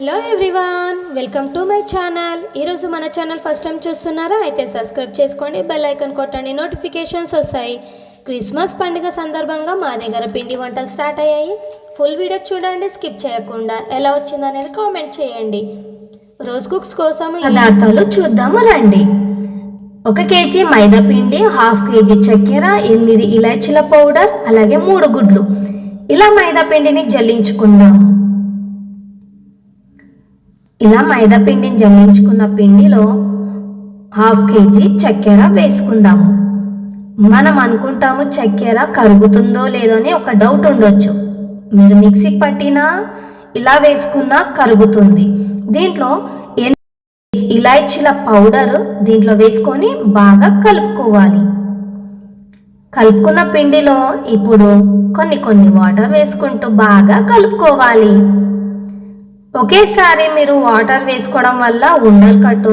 Hello everyone welcome to my channel ఈరోజు మన channel first time చూస్తున్నారా? అయితే సబ్స్క్రైబ్ చేసుకోండి బెల్ ఐకన్ కొట్టండి నోటిఫికేషన్స్ వస్తాయి. క్రిస్మస్ పండుగ సందర్భంగా మా దగ్గర పిండి వంటలు స్టార్ట్ అయ్యాయి. ఫుల్ వీడియో చూడండి స్కిప్ చేయకుండా ఎలా వచ్చిందనేది కామెంట్ చేయండి. రోజ్ కుక్స్ కోసం పదార్థాలు చూద్దాము రండి. ఒక కేజీ మైదా పిండి హాఫ్ కేజీ చక్కెర ఎనిమిది ఇలాచీల పౌడర్ అలాగే మూడు గుడ్లు. ఇలా మైదా పిండిని జల్లించుకుందాము ఇలా మైదా పిండిని జల్లించుకున్న పిండిలో హాఫ్ కేజీ చక్కెర వేసుకుందాము. మనం అనుకుంటాము చక్కెర కరుగుతుందో లేదో అని ఒక డౌట్ ఉండొచ్చు. మీరు మిక్సీకి పట్టినా ఇలా వేసుకున్నా కరుగుతుంది. దీంట్లో ఎన్ని ఇలాచీల పౌడర్ దీంట్లో వేసుకొని బాగా కలుపుకోవాలి. కలుపుకున్న పిండిలో ఇప్పుడు కొన్ని కొన్ని వాటర్ వేసుకుంటూ బాగా కలుపుకోవాలి. ఒకేసారి మీరు వాటర్ వేసుకోవడం వల్ల ఉండలు కట్టు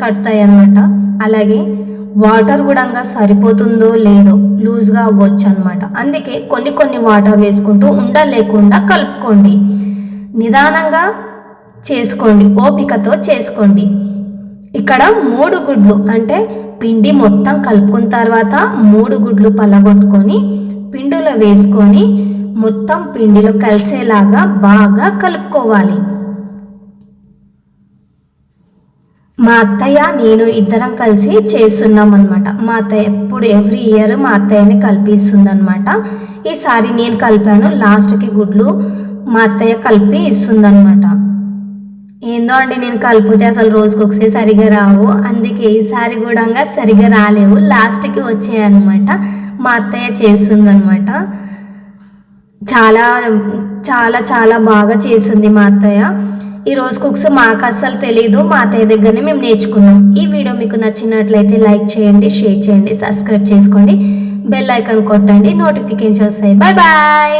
కడతాయి అన్నమాట అలాగే వాటర్ కూడా సరిపోతుందో లేదో లూజ్గా అవ్వచ్చు అనమాట అందుకే కొన్ని కొన్ని వాటర్ వేసుకుంటూ ఉండ లేకుండా కలుపుకోండి. నిదానంగా చేసుకోండి. ఓపికతో చేసుకోండి. ఇక్కడ మూడు గుడ్లు అంటే పిండి మొత్తం కలుపుకున్న తర్వాత మూడు గుడ్లు పలగొట్టుకొని పిండిలో వేసుకొని మొత్తం పిండిలో కలిసేలాగా బాగా కలుపుకోవాలి. మా అత్తయ్య నేను ఇద్దరం కలిసి చేస్తున్నాం అనమాట మా అత్తయ్య ఎప్పుడు ఎవ్రీ ఇయర్ మా అత్తయ్యని కలిపిస్తుంది అనమాట ఈసారి నేను కలిపాను లాస్ట్కి గుడ్లు మా అత్తయ్య కలిపి ఇస్తుంది అనమాట ఏందో అండి నేను కలిపితే అసలు రోజుకి ఒకసారి సరిగా రావు. అందుకే ఈసారి కూడా సరిగా రాలేవు. లాస్ట్కి వచ్చాయన్నమాట మా అత్తయ్య చేస్తుందన్నమాట. చాలా చాలా చాలా బాగా చేస్తుంది మా అత్తయ్య. ఈ రోజు కుక్స్ మాకు అస్సలు తెలియదు మా అత్తయ్య దగ్గరనే మేము నేర్చుకున్నాం. ఈ వీడియో మీకు నచ్చినట్లయితే లైక్ చేయండి షేర్ చేయండి సబ్స్క్రైబ్ చేసుకోండి బెల్ ఐకాన్ కొట్టండి నోటిఫికేషన్ వస్తాయి. Bye bye!